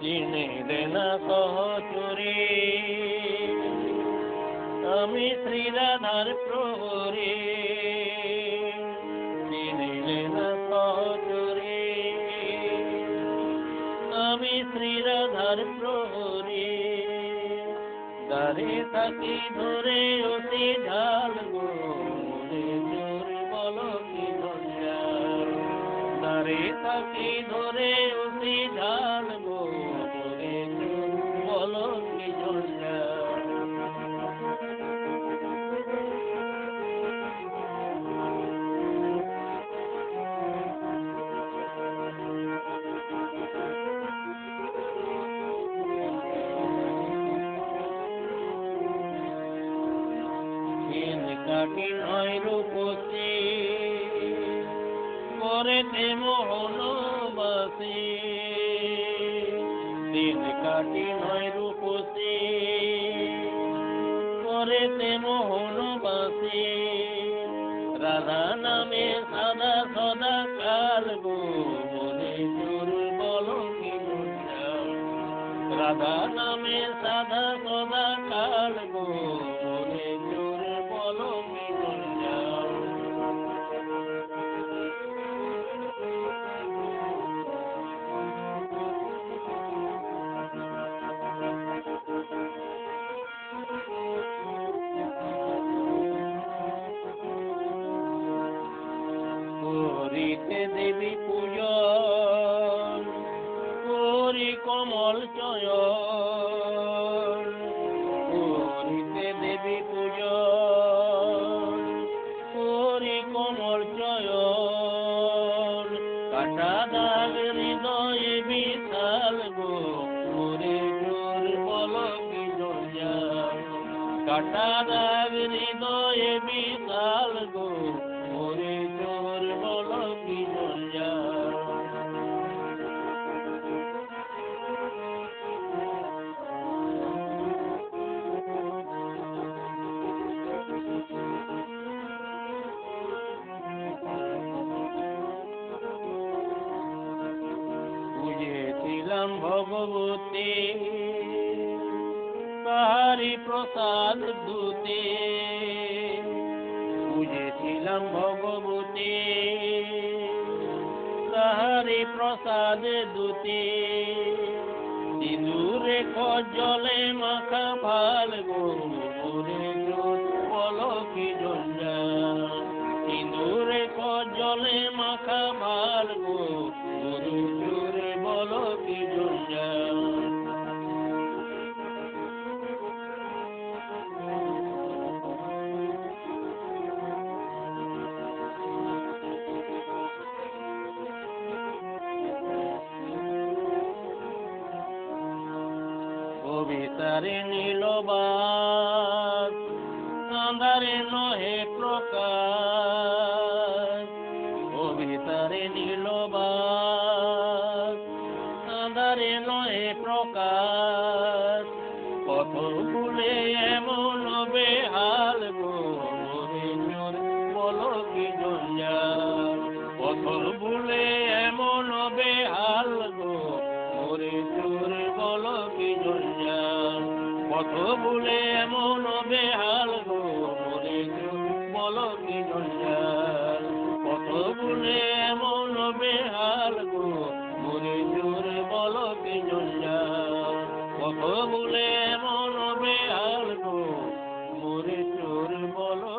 চিনিলে না সহচরে। আমি শ্রীরাধার প্রহরে। চিনিলে না সহচরে। আমি শ্রীরাধার প্রহরে। দাঁড়ে থাকি ধরে অতি ঝাল গো। বলো কি দাঁড়ে থাকি ধরে অতি ঝাল গো। কাটি নয় রূপসী। করেতে মোহনবাসী দিন কাটি নয় রূপসী। করেতে মোহনবাসী রাধা নামে সাদা সদা কাল গো। মনে জোর বলো রাধা নামে সদা পূজন, করি কমল চয়ন। করিতে দেবী পূজন, করি কমল চয়ন। কাটা দাগ হৃদয়ে বিশাল গো মোরে জোর বল কি কাটা দাগ হৃদয়ে বিশাল গো মোরে ভগবতী তাহারি প্রসাদ দূতে বুঝেছিলাম ভগবতী তাহারি প্রসাদ দূতে সিঁদুরে জলে মাখা ভালো গো মোরে জোর বলো কি জঞ্জা সিঁদুরে জলে মাখা ভালো গো কবিতারে নীলবাস কান্দারে নহে প্রকাশ। ভুলে এমন বেহাল মোরে বলো কি জঞ্জাল কত ভুলে এমন বেহাল গো মোরে জোর বলো কি জঞ্জাল কত ভুলে এমন বেহাল গো মোরে জোর বলো কি জঞ্জাল কত ভুলে এমন বেহাল গো মোরে জোর বলো কি জঞ্জাল ভুলে মন বেয়াল গো মোরে চোর বলো